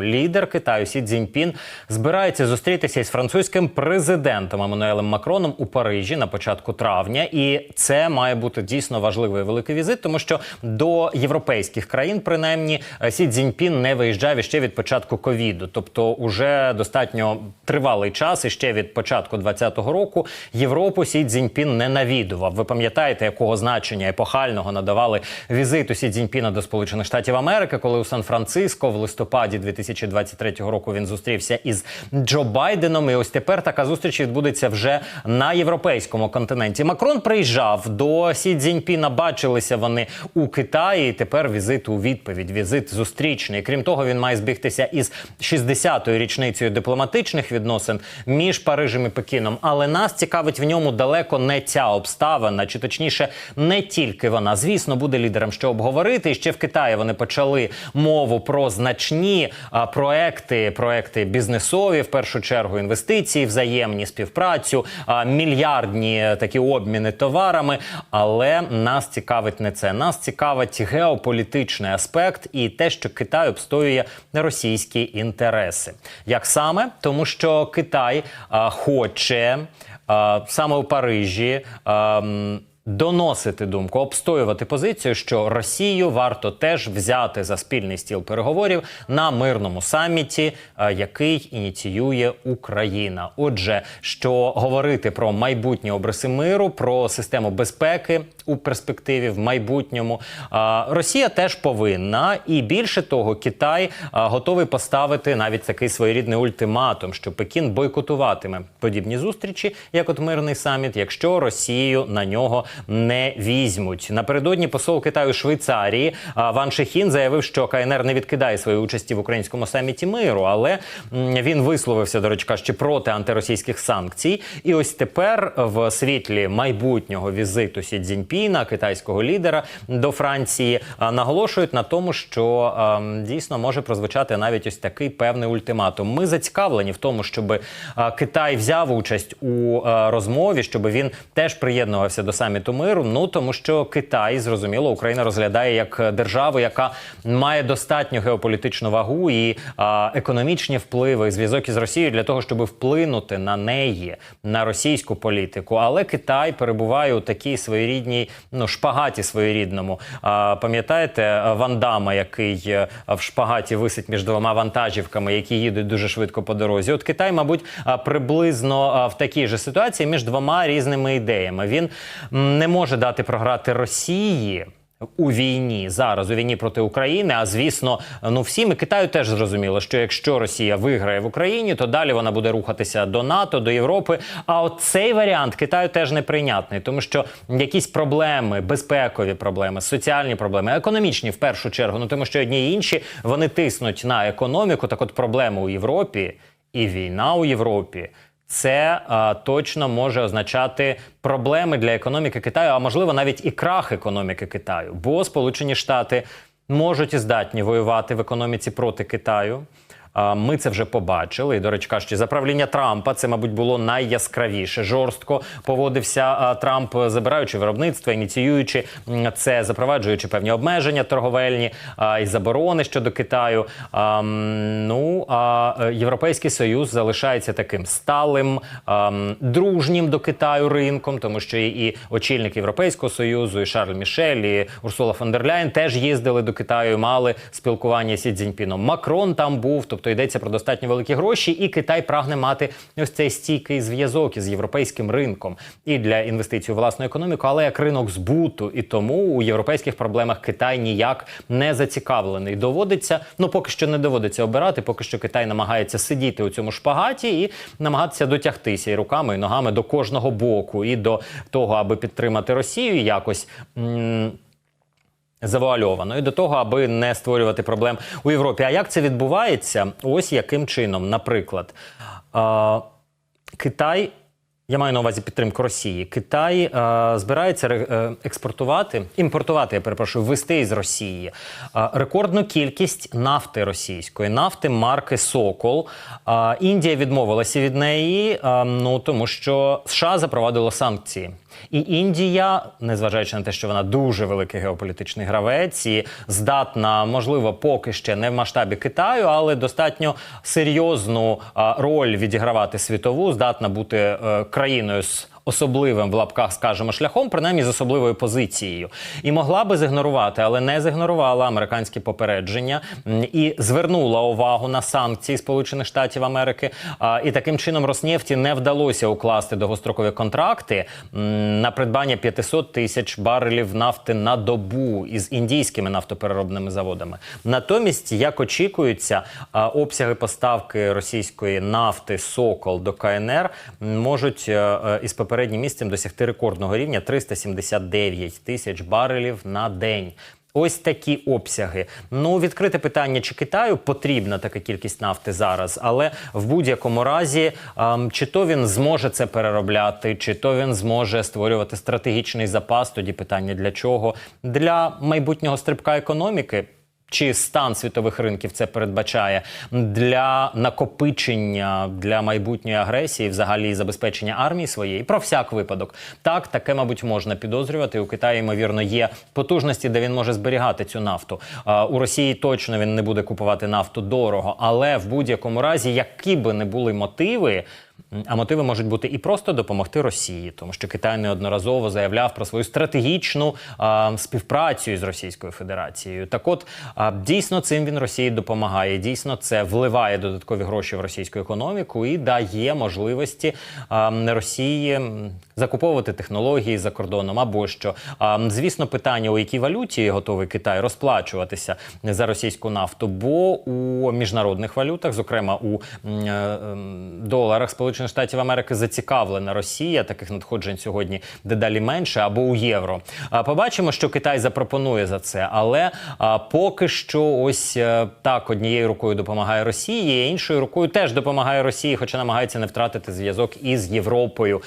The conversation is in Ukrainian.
Лідер Китаю Сі Цзіньпін збирається зустрітися із французьким президентом Еммануелем Макроном у Парижі на початку травня, і це має бути дійсно важливий великий візит, тому що до європейських країн, принаймні, Сі Цзіньпін не виїжджав іще від початку ковіду. Тобто, уже достатньо тривалий час, і ще від початку 2020 року Європу Сі Цзіньпін не навідував. Ви пам'ятаєте, якого значення епохального надавали візиту Сі Цзіньпіна до Сполучених Штатів Америки, коли у Сан-Франциско в листопаді 2023 року він зустрівся із Джо Байденом. І ось тепер така зустріч відбудеться вже на європейському континенті. Макрон приїжджав до Сі Цзіньпіна, бачилися вони у Китаї. і Тепер візит у відповідь, візит зустрічний. Крім того, він має збігтися із 60-ю річницею дипломатичних відносин між Парижем і Пекіном. Але нас цікавить в ньому далеко не ця обставина, чи точніше, не тільки вона. Звісно, буде лідером що обговорити. І ще в Китаї вони почали мову про значні а, проекти, проекти бізнесові, в першу чергу інвестиції, взаємні співпрацю, мільярдні такі обміни товарами. Але нас цікавить не це. Нас цікавить геополітичний аспект і те, що Китай обстоює російські інтереси. Як саме тому, що Китай хоче саме у Парижі. Доносити думку, обстоювати позицію, що Росію варто теж взяти за спільний стіл переговорів на мирному саміті, е, який ініціює Україна. Отже, що говорити про майбутні обриси миру, про систему безпеки у перспективі в майбутньому, Росія теж повинна, і більше того, Китай готовий поставити навіть такий своєрідний ультиматум, що Пекін бойкотуватиме подібні зустрічі, як от мирний саміт, якщо Росію на нього не візьмуть. Напередодні посол Китаю Швейцарії Ван Шехін заявив, що КНР не відкидає своєї участі в українському саміті миру, але він висловився до речі, ще проти антиросійських санкцій. І ось тепер в світлі майбутнього візиту Сі Цзіньпіна, китайського лідера до Франції, наголошують на тому, що дійсно може прозвучати навіть ось такий певний ультиматум. Ми зацікавлені в тому, щоб Китай взяв участь у розмові, щоб він теж приєднувався до саміту миру. Ну тому що Китай зрозуміло Україна розглядає як державу, яка має достатню геополітичну вагу і економічні впливи, зв'язок із Росією для того, щоб вплинути на неї, на російську політику. Але Китай перебуває у такій своєрідній ну шпагаті своєрідному. А, пам'ятаєте Вандама, який е, в шпагаті висить між двома вантажівками, які їдуть дуже швидко по дорозі. От Китай, мабуть, приблизно в такій же ситуації між двома різними ідеями. Він не може дати програти Росії. У війні зараз у війні проти України. А звісно, ну всім і Китаю теж зрозуміло, що якщо Росія виграє в Україні, то далі вона буде рухатися до НАТО, до Європи. А от цей варіант Китаю теж неприйнятний, тому що якісь проблеми, безпекові проблеми, соціальні проблеми, економічні в першу чергу. Ну тому що одні і інші вони тиснуть на економіку. Так, от проблеми у Європі і війна у Європі. Це а, точно може означати проблеми для економіки Китаю, а можливо навіть і крах економіки Китаю, бо Сполучені Штати можуть і здатні воювати в економіці проти Китаю. Ми це вже побачили. І, до речі, кажучи, за правління Трампа це, мабуть, було найяскравіше. Жорстко поводився Трамп, забираючи виробництво, ініціюючи це, запроваджуючи певні обмеження торговельні і заборони щодо Китаю. Ну а е, Європейський Союз залишається таким сталим, дружнім до Китаю ринком, тому що і, очільник Європейського союзу, і Шарль Мішель, і Урсула фон дер Ляєн теж їздили до Китаю, мали спілкування з Сі Цзіньпіном. Макрон там був, тобто йдеться про достатньо великі гроші, і Китай прагне мати ось цей стійкий зв'язок із європейським ринком і для інвестицій у власну економіку, але як ринок збуту. І тому у європейських проблемах Китай ніяк не зацікавлений. Доводиться, ну поки що не доводиться обирати, поки що Китай намагається сидіти у цьому шпагаті і намагатися дотягтися і руками, і ногами до кожного боку, і до того, аби підтримати Росію якось. Завуальовано і до того, аби не створювати проблем у Європі. А як це відбувається? Ось яким чином, наприклад, Китай Я маю на увазі підтримку Росії. Китай е, збирається експортувати, імпортувати, я перепрошую, ввести із Росії е, рекордну кількість нафти російської, нафти марки Сокол. Е, Індія відмовилася від неї, е, ну тому що США запровадило санкції. І Індія, незважаючи на те, що вона дуже великий геополітичний гравець і здатна, можливо, поки ще не в масштабі Китаю, але достатньо серйозну роль відігравати світову, здатна бути е, країною з особливим в лапках, скажемо, шляхом, принаймні з особливою позицією, і могла би зігнорувати, але не зігнорувала американські попередження і звернула увагу на санкції Сполучених Штатів Америки. І таким чином Роснефті не вдалося укласти довгострокові контракти на придбання 500 тисяч барелів нафти на добу із індійськими нафтопереробними заводами. Натомість, як очікується, обсяги поставки російської нафти Сокол до КНР можуть е, е, із попереднім місцем досягти рекордного рівня 379 тисяч барелів на день. Ось такі обсяги. Ну, відкрите питання, чи Китаю потрібна така кількість нафти зараз, але в будь-якому разі, ем, чи то він зможе це переробляти, чи то він зможе створювати стратегічний запас. Тоді питання для чого? Для майбутнього стрибка економіки. Чи стан світових ринків це передбачає для накопичення для майбутньої агресії, взагалі забезпечення армії своєї про всяк випадок? Так, таке, мабуть, можна підозрювати. У Китаї, ймовірно, є потужності, де він може зберігати цю нафту. У Росії точно він не буде купувати нафту дорого, але в будь-якому разі, які би не були мотиви. М, А мотиви можуть бути і просто допомогти Росії, тому що Китай неодноразово заявляв про свою стратегічну а, співпрацю із Російською Федерацією. Так, от а, дійсно цим він Росії допомагає. Дійсно, це вливає додаткові гроші в російську економіку і дає можливості а, Росії закуповувати технології за кордоном або що. А, звісно, питання, у якій валюті готовий Китай розплачуватися за російську нафту, бо у міжнародних валютах, зокрема у м, е, ем, доларах Сполучених Штатів Америки, зацікавлена Росія. Таких надходжень сьогодні дедалі менше або у євро. Побачимо, що Китай запропонує за це, але поки що, ось е, так однією рукою допомагає Росії, іншою рукою теж допомагає Росії, хоча намагається не втратити зв'язок із Європою.